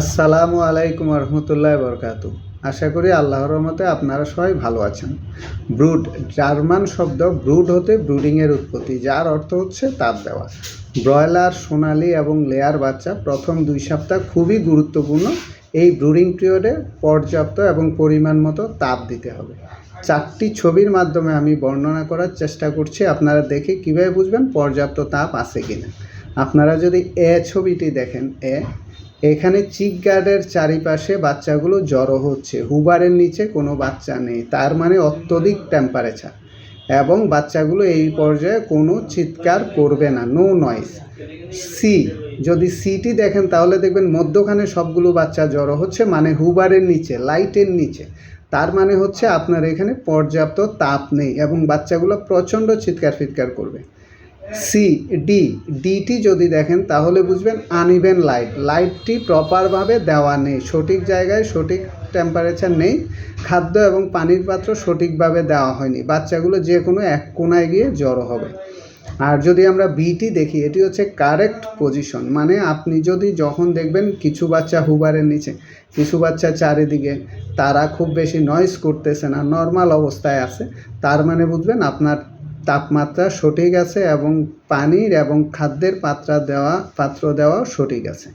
আসসালামু আলাইকুম রহমতুল্লাহ বরকাত আশা করি আল্লাহর রহমতে আপনারা সবাই ভালো আছেন। ব্রুড, জার্মান শব্দ ব্রুড হতে ব্রুডিংয়ের উৎপত্তি, যার অর্থ হচ্ছে তাপ দেওয়া। ব্রয়লার, সোনালি এবং লেয়ার বাচ্চা প্রথম দুই সপ্তাহ খুবই গুরুত্বপূর্ণ। এই ব্রুডিং পিরিয়ডে পর্যাপ্ত এবং পরিমাণ মতো তাপ দিতে হবে। চারটি ছবির মাধ্যমে আমি বর্ণনা করার চেষ্টা করছি। আপনারা দেখে কীভাবে বুঝবেন পর্যাপ্ত তাপ আছে কিনা। আপনারা যদি এ ছবিটি দেখেন, এ এখানে চিক গার্ডের চারিপাশে বাচ্চাগুলো জড়ো হচ্ছে। হুবারের নিচে কোনো বাচ্চা নেই। তার মানে অত্যধিক টেম্পারেচার এবং বাচ্চাগুলো এই পর্যায়ে কোনো চিৎকার করবে না। নো নয়েস সি যদি সিটি দেখেন, তাহলে দেখবেন মধ্যখানে সবগুলো বাচ্চা জড়ো হচ্ছে মানে হুবারের নিচে লাইটের নিচে। তার মানে হচ্ছে আপনার এখানে পর্যাপ্ত তাপ নেই এবং বাচ্চাগুলো প্রচণ্ড চিৎকার ফিৎকার করবে। সি ডি ডিটি যদি দেখেন তাহলে বুঝবেন আনইভেন লাইট লাইটটি প্রপারভাবে দেওয়া নেই। সঠিক জায়গায় সঠিক টেম্পারেচার নেই। খাদ্য এবং পানির পাত্র সঠিকভাবে দেওয়া হয়নি। বাচ্চাগুলো যে কোনো এক কোনায় গিয়ে জড়ো হবে। আর যদি আমরা বিটি দেখি, এটি হচ্ছে কারেক্ট পজিশন মানে আপনি যদি যখন দেখবেন কিছু বাচ্চা হুবারের নিচে, কিছু বাচ্চা চারিদিকে, তারা খুব বেশি নয়েজ করতেছে না নর্মাল অবস্থায় আছে, তার মানে বুঝবেন আপনার তাপমাত্রা সঠিক আছে এবং পানির এবং খাদ্যের পাত্রা দেওয়া পাত্র দেওয়াও সঠিক আছে।